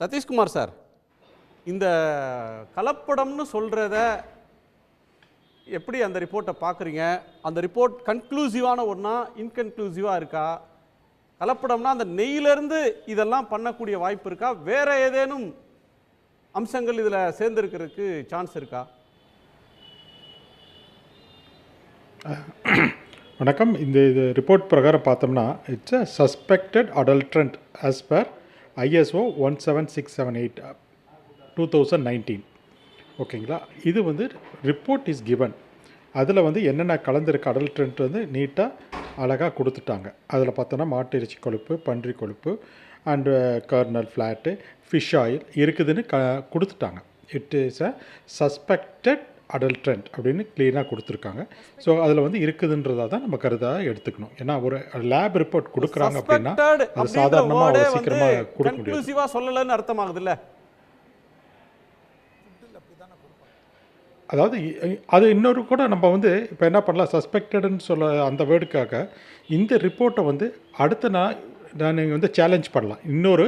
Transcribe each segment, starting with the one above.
Satishkumar sir இந்த கலப்படம்னு சொல்கிறத எப்படி அந்த ரிப்போர்ட்டை பார்க்குறீங்க? அந்த ரிப்போர்ட் கன்க்ளூசிவான ஒன்றா இன்கன்க்ளூசிவாக இருக்கா? கலப்படம்னா அந்த நெய்யிலேருந்து இதெல்லாம் பண்ணக்கூடிய வாய்ப்பு இருக்கா? வேறு ஏதேனும் அம்சங்கள் இதில் சேர்ந்துருக்கிறதுக்கு சான்ஸ் இருக்கா? வணக்கம். இந்த இது ரிப்போர்ட் பிரகாரம் பார்த்தோம்னா it's a suspected adulterant as per ISO one seven six seven eight two thousand nineteen ஓகேங்களா இது வந்து ரிப்போர்ட் இஸ் கிவன் அதில் வந்து என்னென்ன கலந்துருக்கு அடல்ட்ரெண்ட் வந்து நீட்டாக அழகாக கொடுத்துட்டாங்க. அதில் பார்த்தோன்னா மாட்டு இறைச்சி கொழுப்பு பன்றி கொழுப்பு and kernel flat fish oil இருக்குதுன்னு க கொடுத்துட்டாங்க. It is a suspected adulterant அப்படின்னு க்ளீனாக கொடுத்துருக்காங்க. ஸோ அதில் வந்து இருக்குதுன்றதா தான் நம்ம கருதாக எடுத்துக்கணும். ஏன்னா ஒரு லேப் ரிப்போர்ட் கொடுக்குறாங்க அப்படின்னா அது சாதாரணமாக சீக்கிரமாக கொடுக்க கன்க்ளூசிவாக சொல்லலைன்னு அர்த்தமாகுதுல்ல? அதாவது அது இன்னொரு கூட நம்ம வந்து இப்போ என்ன பண்ணலாம் சஸ்பெக்டட்னு சொல்ல அந்த வேர்டுக்காக இந்த ரிப்போர்ட்டை வந்து அடுத்த நான் நான் நீங்கள் வந்து சேலஞ்ச் பண்ணலாம். இன்னொரு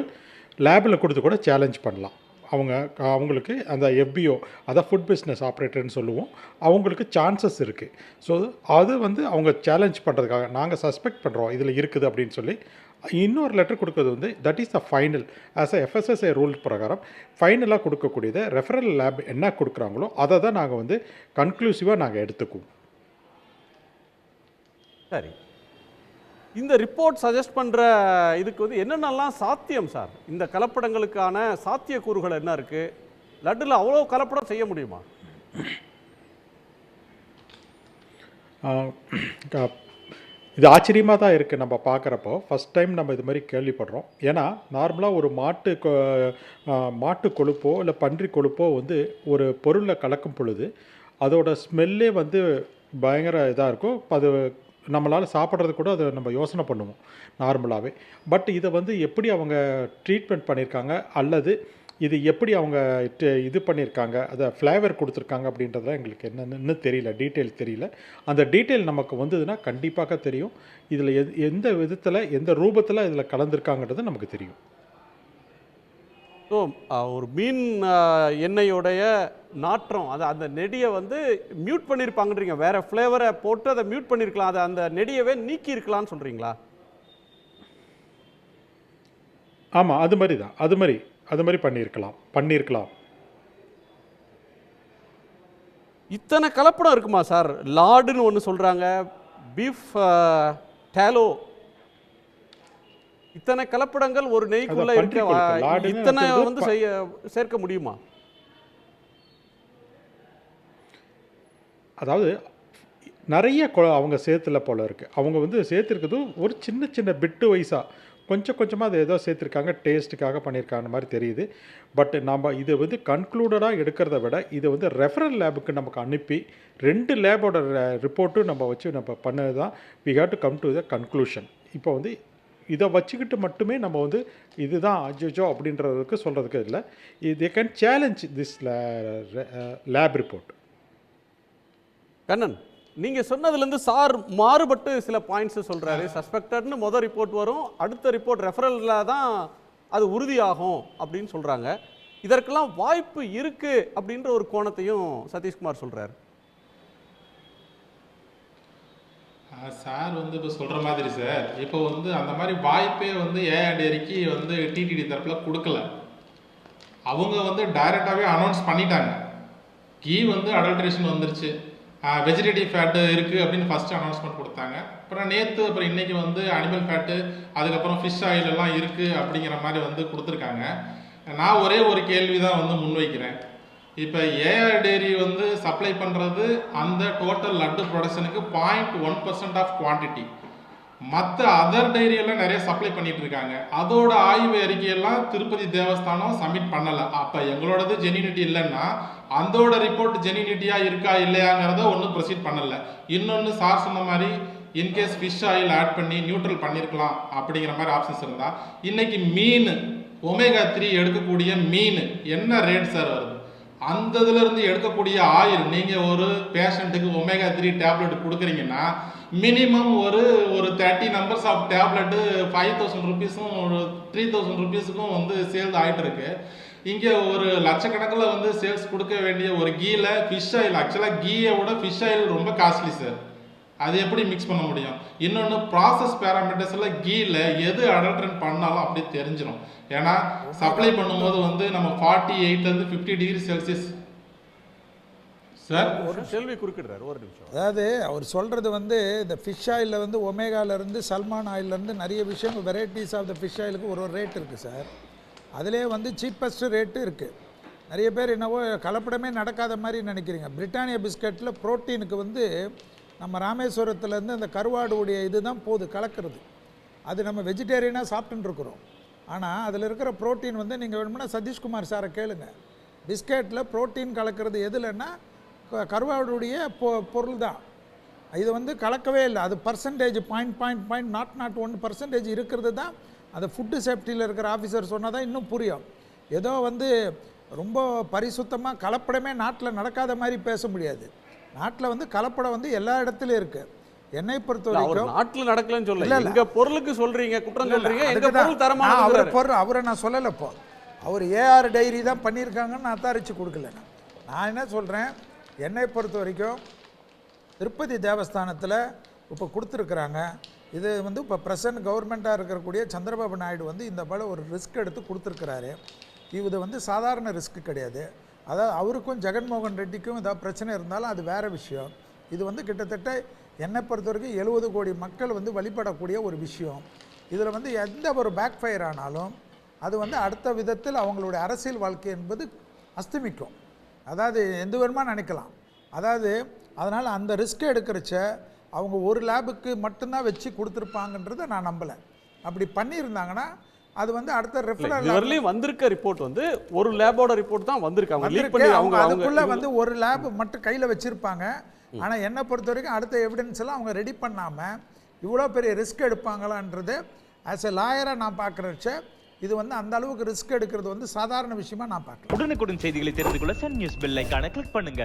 லேபில் கொடுத்து கூட சேலஞ்ச் பண்ணலாம். அவங்க அவங்களுக்கு அந்த எஃபிஓ அதான் ஃபுட் பிஸ்னஸ் ஆப்ரேட்டர்னு சொல்லுவோம் அவங்களுக்கு சான்சஸ் இருக்குது ஸோ அது வந்து அவங்க சேலஞ்ச் பண்ணுறதுக்காக நாங்கள் சஸ்பெக்ட் பண்ணுறோம் இதில் இருக்குது அப்படின்னு சொல்லி இன்னொரு லெட்டர் கொடுக்குறது வந்து that is the final as a FSSAI rule பிரகாரம் ஃபைனலாக கொடுக்கக்கூடியது ரெஃபரல் லேப் என்ன கொடுக்குறாங்களோ அதை தான் நாங்கள் வந்து கன்க்ளூசிவாக நாங்கள் எடுத்துக்குவோம். சரி. இந்த ரிப்போர்ட் சஜஸ்ட் பண்ணுற இதுக்கு வந்து என்னென்னலாம் சாத்தியம் சார் இந்த கலப்படங்களுக்கான சாத்தியக்கூறுகள் என்ன இருக்குது லட்டில் அவ்வளோ கலப்படம் செய்ய முடியுமா? இது ஆச்சரியமாக தான் இருக்குது நம்ம பார்க்குறப்போ. ஃபஸ்ட் டைம் நம்ம இது மாதிரி கேள்விப்படுறோம். ஏன்னா நார்மலாக ஒரு மாட்டு மாட்டு கொழுப்போ இல்லை பன்றி கொழுப்போ வந்து ஒரு பொருளில் கலக்கும் பொழுது அதோட ஸ்மெல்லே வந்து பயங்கர இதாக இருக்கும். அது நம்மளால் சாப்பிட்றது கூட அதை நம்ம யோசனை பண்ணுவோம் நார்மலாகவே பட் இதை வந்து எப்படி அவங்க ட்ரீட்மெண்ட் பண்ணியிருக்காங்க அல்லது இது எப்படி அவங்க இது பண்ணியிருக்காங்க அதை ஃப்ளேவர் கொடுத்துருக்காங்க அப்படின்றதுலாம் எங்களுக்கு என்னென்னு தெரியல டீட்டெயில் தெரியல. அந்த டீட்டெயில் நமக்கு வந்ததுன்னா கண்டிப்பாக தெரியும். இதில் எந்த விதத்தில் எந்த ரூபத்தில் இதில் கலந்துருக்காங்கன்றது நமக்கு தெரியும். ஸோ ஒரு மீன் எண்ணெயோடைய நாற்றம் அது அந்த நெடியை வந்து மியூட் பண்ணியிருப்பாங்கன்றீங்க வேற ஃப்ளேவரை போட்டு அதை மியூட் பண்ணியிருக்கலாம் அதை அந்த நெடியவே நீக்கி இருக்கலாம்னு சொல்கிறீங்களா ஆமாம் அது மாதிரி தான். அது மாதிரி அது மாதிரி பண்ணியிருக்கலாம். பண்ணியிருக்கலாம். இத்தனை கலப்படம் இருக்குமா சார்? லாடுன்னு ஒன்று சொல்கிறாங்க பீஃப் டேலோ. இத்தனை கலப்படங்கள் ஒரு நெய்க்குள்ள இருக்க இத்தனை வந்து செய்ய சேர்க்க முடியுமா? அதாவது நிறைய அவங்க சேர்த்துல போல இருக்குது அவங்க வந்து சேர்த்துருக்கிறது ஒரு சின்ன சின்ன பிட்டு வைஸாக கொஞ்சம் கொஞ்சமாக அதை ஏதோ சேர்த்துருக்காங்க டேஸ்ட்டுக்காக பண்ணியிருக்காங்க மாதிரி தெரியுது. பட் நம்ம இதை வந்து கன்க்ளூடடாக எடுக்கிறத விட இதை வந்து ரெஃபரல் லேபுக்கு நமக்கு அனுப்பி ரெண்டு லேபோட ரிப்போர்ட்டும் நம்ம வச்சு நம்ம பண்ணது தான் we have to come to the conclusion இப்போ வந்து இதை வச்சுக்கிட்டு மட்டுமே நம்ம வந்து இதுதான் அஜோஜோ அப்படின்றதுக்கு சொல்கிறதுக்கு இல்லை. இது can challenge this lab report Kannan நீங்க சொன்னதுலேருந்து சார் மாறுபட்டு சில பாயிண்ட்ஸ் சொல்றாரு. சஸ்பெக்டட்னு மொதல் ரிப்போர்ட் வரும். அடுத்த ரிப்போர்ட் ரெஃபரலில் தான் அது உறுதியாகும் அப்படின்னு சொல்றாங்க. இதற்கெல்லாம் வாய்ப்பு இருக்கு அப்படின்ற ஒரு கோணத்தையும் சதீஷ்குமார் சொல்றாரு. சார் வந்து இப்போ சொல்கிற மாதிரி சார் இப்போ வந்து அந்த மாதிரி வாய்ப்பே வந்து ஏஆர்டிஆரிக்கு வந்து டிடிடி தரப்பில் கொடுக்கல. அவங்க வந்து டைரெக்டாகவே அனௌன்ஸ் பண்ணிட்டாங்க. கீ வந்து அடல்ட்ரேஷன் வந்துருச்சு. வெஜிடேட்டிவ் ஃபேட்டு இருக்குது அப்படின்னு ஃபஸ்ட்டு அனௌன்ஸ்மெண்ட் கொடுத்தாங்க. அப்புறம் நேற்று அப்புறம் இன்றைக்கி வந்து அனிமல் ஃபேட்டு அதுக்கப்புறம் ஃபிஷ் ஆயில் எல்லாம் இருக்குது அப்படிங்கிற மாதிரி வந்து கொடுத்துருக்காங்க. நான் ஒரே ஒரு கேள்வி தான் வந்து முன்வைக்கிறேன். இப்போ ஏஆர் டெய்ரி வந்து சப்ளை பண்ணுறது அந்த total laddu ப்ரொடக்ஷனுக்கு point one percent of quantity மற்ற அதர் டைரியெல்லாம் நிறைய சப்ளை பண்ணிட்டு இருக்காங்க. அதோட ஆய்வு அறிக்கையெல்லாம் திருப்பதி தேவஸ்தானம் சப்மிட் பண்ணலை. அப்போ எங்களோடது ஜெனினிட்டி இல்லைன்னா அந்தோட ரிப்போர்ட் ஜெனினிட்டியாக இருக்கா இல்லையாங்கிறத ஒன்றும் ப்ரொசீட் பண்ணலை. இன்னொன்று சார் சொன்ன மாதிரி in case fish oil add பண்ணி நியூட்ரல் பண்ணியிருக்கலாம் அப்படிங்கிற மாதிரி ஆப்ஷன்ஸ் இருந்தால் இன்னைக்கு மீன் ஒமேகா த்ரீ எடுக்கக்கூடிய மீன் என்ன ரேட் சார் வருது? அந்த இதுலேருந்து எடுக்கக்கூடிய ஆயில் நீங்க ஒரு பேஷண்ட்டுக்கு ஒமேகா த்ரீ டேப்லெட் கொடுக்குறீங்கன்னா மினிமம் ஒரு ஒரு thirty numbers of tablet five thousand ருபீஸும் ஒரு த்ரீ தௌசண்ட் ருபீஸுக்கும் வந்து சேல்ஸ் ஆகிட்டு இருக்கு. இங்கே ஒரு லட்சக்கணக்கில் வந்து சேல்ஸ் கொடுக்க வேண்டிய ஒரு கீல ஃபிஷ் ஆயில் ஆக்சுவலாக கீயை விட ஃபிஷ் ஆயில் ரொம்ப காஸ்ட்லி சார் அது எப்படி மிக்ஸ் பண்ண முடியும்? இன்னொன்று ப்ராசஸ் பேராமீட்டர்ஸில் கீல எது அடல்ட்ரன் பண்ணாலும் அப்படியே தெரிஞ்சிடும் ஏன்னா சப்ளை பண்ணும்போது வந்து நம்ம ஃபார்ட்டி எயிட்லேருந்து ஃபிஃப்டி டிகிரி செல்சியஸ் சார் ஒரு செல்வி குறுக்கிடுறாரு ஒரு நிமிஷம். அதாவது அவர் சொல்கிறது வந்து இந்த ஃபிஷ் ஆயிலில் வந்து ஒமேகாலேருந்து சல்மான் ஆயிலேருந்து நிறைய விஷயம் வெரைட்டிஸ் ஆஃப் த ஃபிஷ் ஆயிலுக்கு ஒரு ஒரு ரேட் இருக்குது சார் அதிலே வந்து சீப்பஸ்ட் ரேட்டு இருக்குது நிறைய பேர் என்னவோ கலப்படமே நடக்காத மாதிரி நினைக்கிறீங்க. பிரிட்டானியா பிஸ்கட்டில் புரோட்டீனுக்கு வந்து நம்ம ராமேஸ்வரத்துலேருந்து அந்த கருவாடுடைய இது தான் போகுது கலக்கிறது. அது நம்ம வெஜிடேரியனாக சாப்பிட்டுன்னு இருக்கிறோம் ஆனால் அதில் இருக்கிற புரோட்டீன் வந்து நீங்கள் வேணும்னா சதீஷ்குமார் சாரை கேளுங்க. பிஸ்கெட்டில் புரோட்டீன் கலக்கிறது எதுலன்னா க- கருவாடுடைய பொ பொருள் தான் இது வந்து கலக்கவே இல்லை. அது percentage point point point not not one percentage இருக்கிறது தான் அதை ஃபுட்டு சேஃப்டியில் இருக்கிற ஆஃபீஸர் சொன்னால் தான் இன்னும் புரியும். ஏதோ வந்து ரொம்ப பரிசுத்தமாக கலப்படமே நாட்டில் நடக்காத மாதிரி பேச முடியாது. நாட்டில் வந்து கலப்படம் வந்து எல்லா இடத்துலையும் இருக்குது என்னை பொறுத்த வரைக்கும் நாட்டுல நடக்கலன்னு இல்ல, சொல்ல இல்ல. எங்க பொருளுக்கு சொல்றீங்க குற்றம் சொல்றீங்க எங்க. பொருள் நான் அவர் தரமான பொருள் அவரை நான் சொல்லலை இப்போ. அவர் ஏஆர் டைரி தான் பண்ணியிருக்காங்கன்னு நான் அத்தாரிச்சு கொடுக்கல. நான். நான் என்ன சொல்கிறேன் என்னை பொறுத்த வரைக்கும் திருப்பதி தேவஸ்தானத்தில் இப்போ கொடுத்துருக்குறாங்க. இது வந்து இப்போ ப்ரெசன்ட் கவர்மெண்ட்டாக இருக்கக்கூடிய சந்திரபாபு நாயுடு வந்து இந்த போல் ஒரு ரிஸ்க் எடுத்து கொடுத்துருக்குறாரு. இது வந்து சாதாரண ரிஸ்க் கிடையாது. அதாவது அவருக்கும் ஜெகன்மோகன் ரெட்டிக்கும் ஏதாவது பிரச்சனை இருந்தாலும் அது வேறு விஷயம். இது வந்து கிட்டத்தட்ட என்னை பொறுத்த வரைக்கும் எழுபது கோடி மக்கள் வந்து வழிபடக்கூடிய ஒரு விஷயம். இதில் வந்து எந்த ஒரு பேக் ஃபயர் ஆனாலும் அது வந்து அடுத்த விதத்தில் அவங்களுடைய அரசியல் வாழ்க்கை என்பது அஸ்தமிக்கும். அதாவது எந்த விதமாக நினைக்கலாம். அதாவது அதனால் அந்த ரிஸ்க்கை எடுக்கிறச்ச அவங்க ஒரு லேபுக்கு மட்டும்தான் வச்சு கொடுத்துருப்பாங்கன்றதை நான் நம்பலை. அப்படி பண்ணியிருந்தாங்கன்னா அது வந்து அடுத்த ரெஃபரல் இதுவரையிலும் வந்திருக்க ரிப்போர்ட் வந்து ஒரு லேபோட ரிப்போர்ட் தான் வந்திருக்கு. அவங்க லீக் பண்ணி அவங்க அதுக்குள்ள வந்து ஒரு லேப் மட்டும் கையில் வச்சிருப்பாங்க. ஆனால் என்னை பொறுத்த வரைக்கும் அடுத்த எவிடன்ஸ் எல்லாம் அவங்க ரெடி பண்ணாமல் இவ்வளோ பெரிய ரிஸ்க் எடுப்பாங்களான்றது ஆஸ் எ லாயராக நான் பார்க்குறச்ச இது வந்து அந்த அளவுக்கு ரிஸ்க் எடுக்கிறது வந்து சாதாரண விஷயமா நான் பார்க்கல உடனுக்குடன் செய்திகளை தெரிந்து கொள்ள சன் நியூஸ் பெல் ஐகானை கிளிக் பண்ணுங்க.